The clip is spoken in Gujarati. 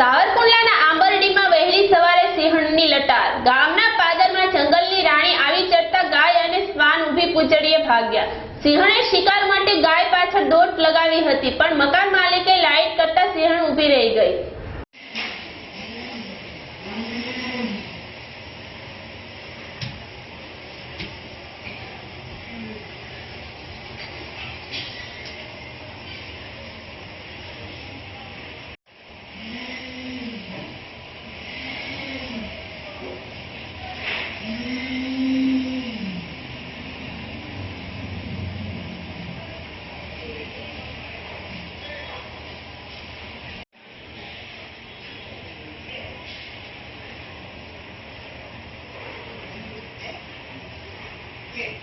સાવરકુંડલાના આંબરડીમાં વહેલી સવારે સિંહણની લટાર. ગામના પાદરમાં જંગલની રાણી આવી ચડતા ગાય અને શ્વાન ઊભી પૂંચડીએ ભાગ્યા. સિંહણે શિકાર માટે ગાય પાછળ દોટ લગાવી હતી, પણ મકાન માલિકે લાઈટ કરતા સિંહણ ઊભી રહી ગઈ. Gracias.